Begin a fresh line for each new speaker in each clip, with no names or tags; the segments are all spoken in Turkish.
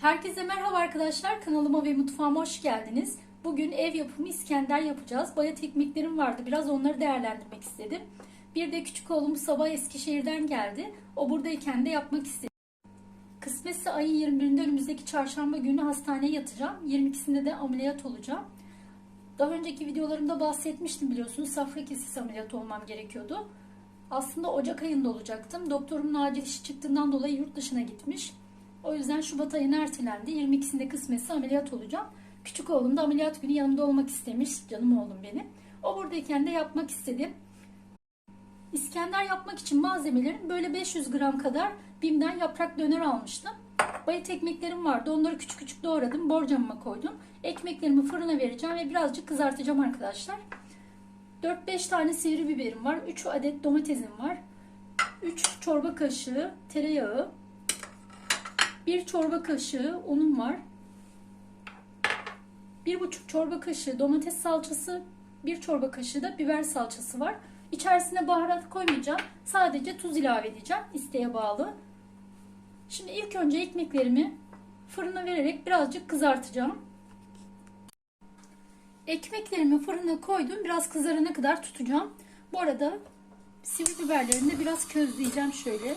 Herkese merhaba arkadaşlar. Kanalıma ve mutfağıma hoş geldiniz. Bugün ev yapımı İskender yapacağız. Bayat ekmeklerim vardı. Biraz onları değerlendirmek istedim. Bir de küçük oğlum sabah Eskişehir'den geldi. O buradayken de yapmak istedim. Kısmetse ayın 21'inde önümüzdeki çarşamba günü hastaneye yatacağım. 22'sinde de ameliyat olacağım. Daha önceki videolarımda bahsetmiştim biliyorsunuz. Safra kesesi ameliyatı olmam gerekiyordu. Aslında Ocak ayında olacaktım. Doktorumun acil işi çıktığından dolayı yurt dışına gitmiş. O yüzden Şubat ayına ertelendi. 22'sinde kısmetse ameliyat olacağım. Küçük oğlum da ameliyat günü yanımda olmak istemiş. Canım oğlum benim. O buradayken de yapmak istedim. İskender yapmak için malzemelerim böyle 500 gram kadar Bim'den yaprak döner almıştım. Bayat ekmeklerim vardı. Onları küçük küçük doğradım. Borcamıma koydum. Ekmeklerimi fırına vereceğim ve birazcık kızartacağım arkadaşlar. 4-5 tane sivri biberim var. 3 adet domatesim var. 3 çorba kaşığı tereyağı. 1 çorba kaşığı unum var. 1,5 çorba kaşığı domates salçası, 1 çorba kaşığı da biber salçası var. İçerisine baharat koymayacağım. Sadece tuz ilave edeceğim. isteğe bağlı. Şimdi ilk önce ekmeklerimi fırına vererek birazcık kızartacağım. Ekmeklerimi fırına koydum. Biraz kızarana kadar tutacağım. Bu arada sivri biberlerini de biraz közleyeceğim şöyle.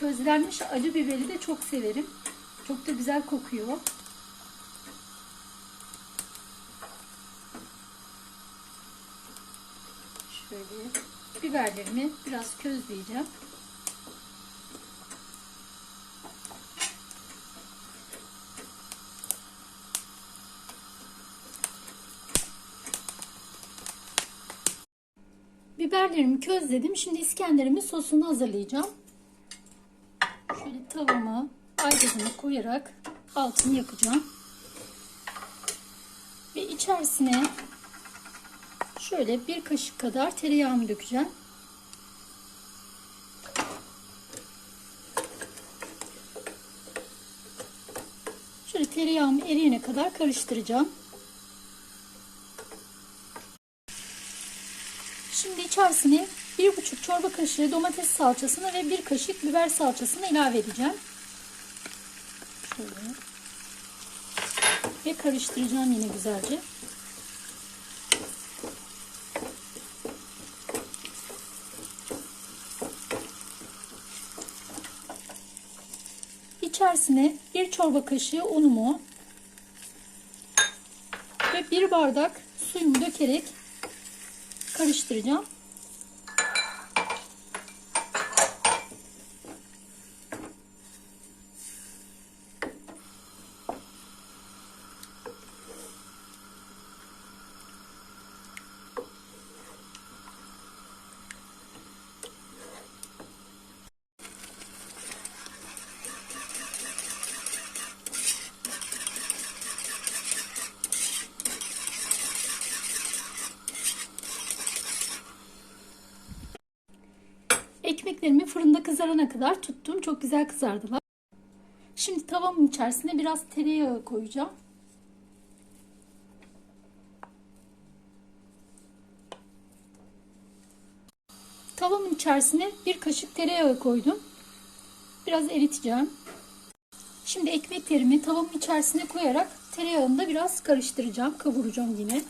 Közlenmiş acı biberi de çok severim. Çok da güzel kokuyor. Şöyle biberlerimi biraz közleyeceğim. Biberlerimi közledim. Şimdi İskender'imin sosunu hazırlayacağım. Tavama aygazını koyarak altını yakacağım. Ve içerisine şöyle bir kaşık kadar tereyağımı dökeceğim. Şöyle tereyağımı eriyene kadar karıştıracağım. Şimdi içerisine 1,5 çorba kaşığı domates salçasını ve 1 kaşık biber salçasını ilave edeceğim. Şöyle. Ve karıştıracağım yine güzelce. İçerisine 1 çorba kaşığı unumu ve 1 bardak suyumu dökerek karıştıracağım. Ekmeklerimi fırında kızarana kadar tuttum. Çok güzel kızardılar. Şimdi tavamın içerisine biraz tereyağı koyacağım. Tavamın içerisine bir kaşık tereyağı koydum. Biraz eriteceğim. Şimdi ekmeklerimi tavamın içerisine koyarak tereyağında biraz karıştıracağım. Kavuracağım yine.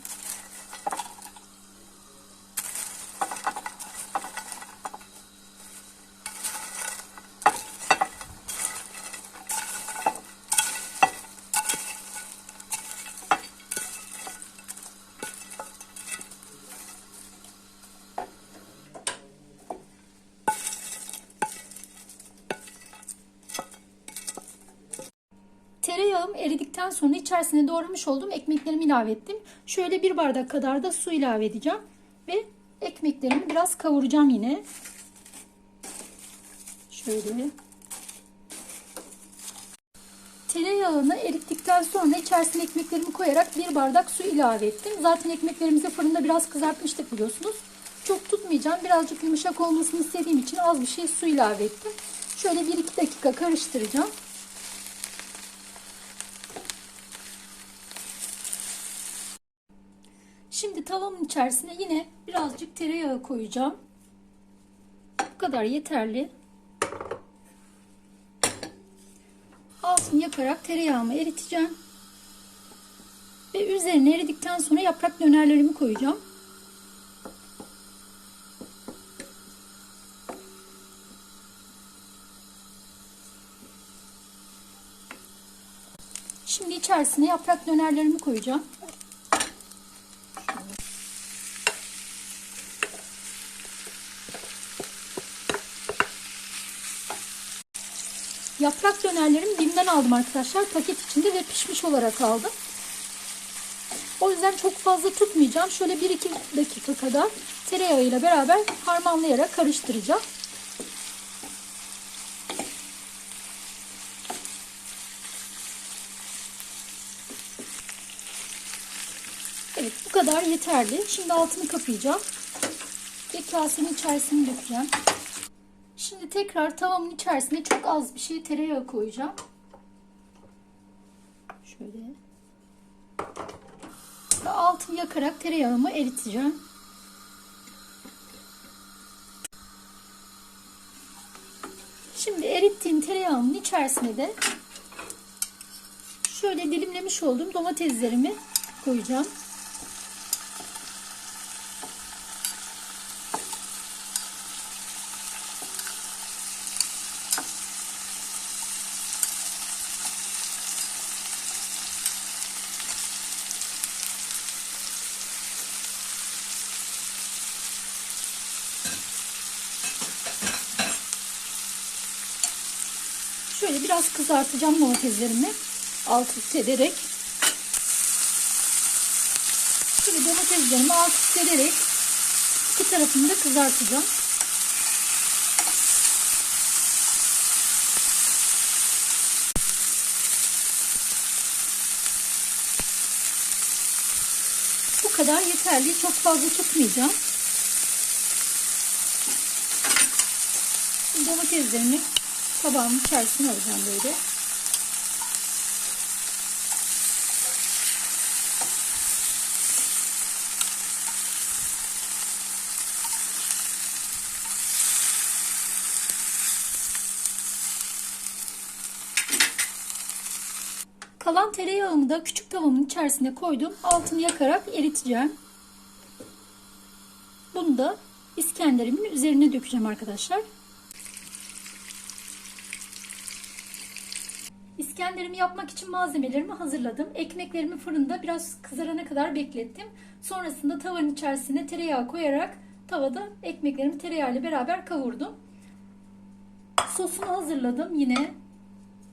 Tereyağım eridikten sonra içerisine doğramış olduğum ekmeklerimi ilave ettim. Şöyle bir bardak kadar da su ilave edeceğim. Ve ekmeklerimi biraz kavuracağım yine. Şöyle. Tereyağını erittikten sonra içerisine ekmeklerimi koyarak bir bardak su ilave ettim. Zaten ekmeklerimizi fırında biraz kızartmıştık biliyorsunuz. Çok tutmayacağım. Birazcık yumuşak olmasını istediğim için az bir şey su ilave ettim. Şöyle 1-2 dakika karıştıracağım. Şimdi tavamın içerisine yine birazcık tereyağı koyacağım. Bu kadar yeterli. Altını yakarak tereyağımı eriteceğim. Ve üzerine eridikten sonra yaprak dönerlerimi koyacağım. Şimdi içerisine yaprak dönerlerimi koyacağım. Yaprak dönerlerimi Bim'den aldım arkadaşlar. Paket içinde ve pişmiş olarak aldım. O yüzden çok fazla tutmayacağım. Şöyle 1-2 dakika kadar tereyağıyla beraber harmanlayarak karıştıracağım. Evet bu kadar yeterli. Şimdi altını kapayacağım. Ve kasenin içerisine dökeceğim. Şimdi tekrar tavamın içerisine çok az bir şey tereyağı koyacağım. Şöyle. Ve altını yakarak tereyağımı eriteceğim. Şimdi erittiğim tereyağımın içerisine de şöyle dilimlemiş olduğum domateslerimi koyacağım. Şöyle biraz kızartacağım domateslerimi alt üst ederek. Şimdi domateslerimi alt üst ederek iki tarafını da kızartacağım. Bu kadar yeterli. Çok fazla tutmayacağım. Domateslerimi tabağımın içerisine alacağım böyle. Kalan tereyağımı da küçük tavamın içerisine koydum. Altını yakarak eriteceğim. Bunu da İskender'imin üzerine dökeceğim arkadaşlar. İskenderimi yapmak için malzemelerimi hazırladım. Ekmeklerimi fırında biraz kızarana kadar beklettim. Sonrasında tavanın içerisine tereyağı koyarak tavada ekmeklerimi tereyağıyla beraber kavurdum. Sosunu hazırladım yine.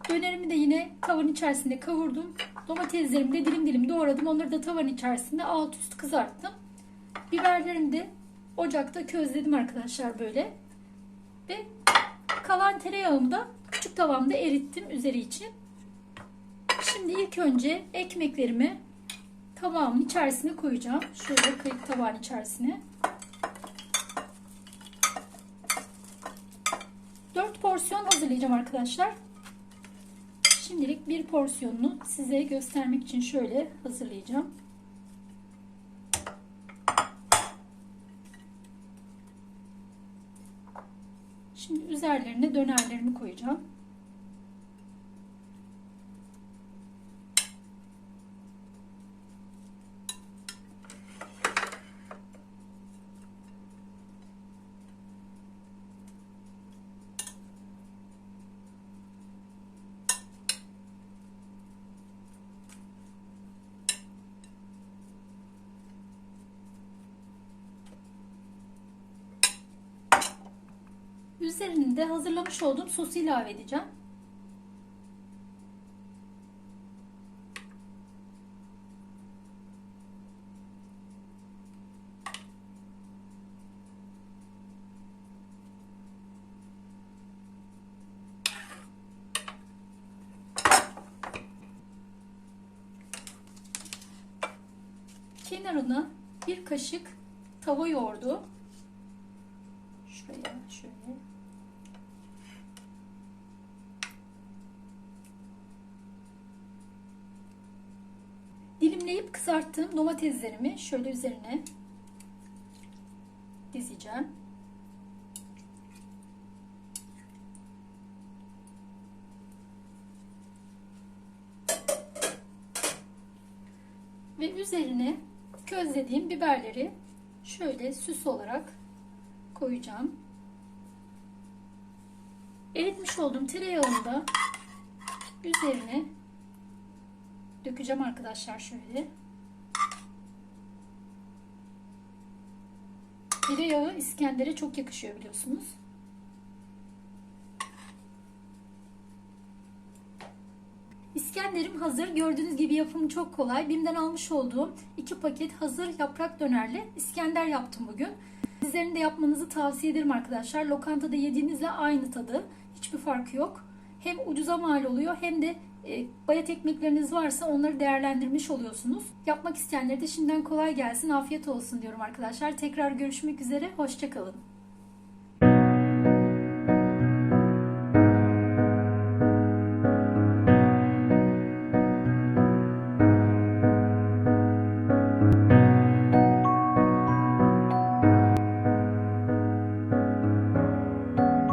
Dönerimi de yine tavanın içerisinde kavurdum. Domateslerimi de dilim dilim doğradım. Onları da tavanın içerisinde alt üst kızarttım. Biberlerimi de ocakta közledim arkadaşlar böyle. Ve kalan tereyağımı da küçük tavamda erittim üzeri için. Şimdi ilk önce ekmeklerimi tabağımın içerisine koyacağım. Şöyle kayık tabağın içerisine. 4 porsiyon hazırlayacağım arkadaşlar. Şimdilik bir porsiyonunu size göstermek için şöyle hazırlayacağım. Şimdi üzerlerine dönerlerimi koyacağım. üzerinde hazırlamış olduğum sosu ilave edeceğim. Kenarına bir kaşık tava yoğurdu Dilimleyip kızarttığım domateslerimi şöyle üzerine dizeceğim. Ve üzerine közlediğim biberleri şöyle süs olarak koyacağım. Eritmiş olduğum tereyağını da üzerine dökeceğim arkadaşlar şöyle. Tereyağı İskender'e çok yakışıyor biliyorsunuz. İskender'im hazır. Gördüğünüz gibi yapımı çok kolay. Bim'den almış olduğum iki paket hazır yaprak dönerli İskender yaptım bugün. Sizlerin de yapmanızı tavsiye ederim arkadaşlar. Lokantada yediğinizle aynı tadı. Hiçbir farkı yok. Hem ucuza mal oluyor hem de bayat ekmekleriniz varsa onları değerlendirmiş oluyorsunuz. Yapmak isteyenlere de şimdiden kolay gelsin, afiyet olsun diyorum arkadaşlar. Tekrar görüşmek üzere, hoşçakalın.